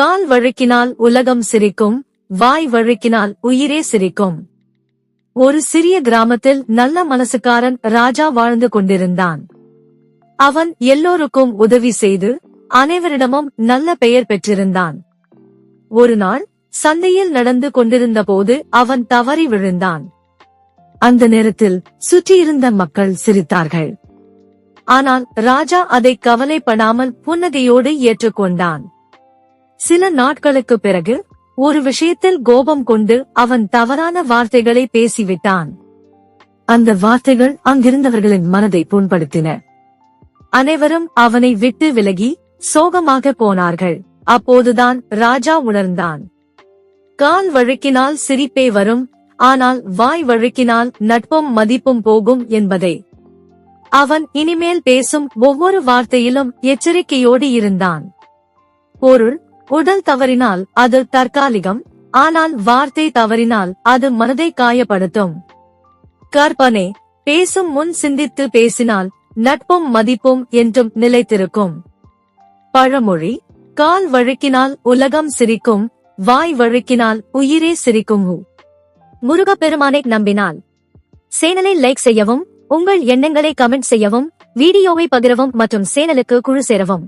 கால் வழுக்கினால் உலகம் சிரிக்கும் வாய் வழுக்கினால் உயிரே சிரிக்கும். ஒரு சிறிய கிராமத்தில் நல்ல மனசுக்காரன் ராஜா வாழ்ந்து கொண்டிருந்தான். அவன் எல்லோருக்கும் உதவி செய்து அனைவரிடமும் நல்ல பெயர் பெற்றிருந்தான். ஒரு நாள் சந்தையில் நடந்து கொண்டிருந்த போது அவன் தவறி விழுந்தான். அந்த நேரத்தில் சுற்றியிருந்த மக்கள் சிரித்தார்கள். ஆனால் ராஜா அதை கவலைப்படாமல் புன்னகையோடு ஏற்றுக்கொண்டான். சில நாட்களுக்கு பிறகு ஒரு விஷயத்தில் கோபம் கொண்டு அவன் தவறான வார்த்தைகளை பேசிவிட்டான். அந்த வார்த்தைகள் அங்கிருந்தவர்களின் மனதை புண்படுத்தின. அனைவரும் அவனை விட்டு விலகி சோகமாக போனார்கள். அப்போதுதான் ராஜா உணர்ந்தான். கால் வழுக்கினால் சிரிப்பே வரும் ஆனால் வாய் வழுக்கினால் நட்பும் மதிப்பும் போகும் என்பதை. அவன் இனிமேல் பேசும் ஒவ்வொரு வார்த்தையிலும் எச்சரிக்கையோடு இருந்தான். பொருள் உடல் தவறினால் அது தற்காலிகம் ஆனால் வார்த்தை தவறினால் அது மனதை காயப்படுத்தும். கற்பனை பேசும் முன் சிந்தித்து பேசினால் நட்பும் மதிப்பும் என்றும் நிலைத்திருக்கும். பழமொழி கால் வழுக்கினால் உலகம் சிரிக்கும் வாய் வழுக்கினால் உயிரே சிரிக்கும் முருகப்பெருமானை நம்பினால். சேனலை லைக் செய்யவும் உங்கள் எண்ணங்களை கமெண்ட் செய்யவும் வீடியோவை பகிரவும் மற்றும் சேனலுக்கு குழு சேரவும்.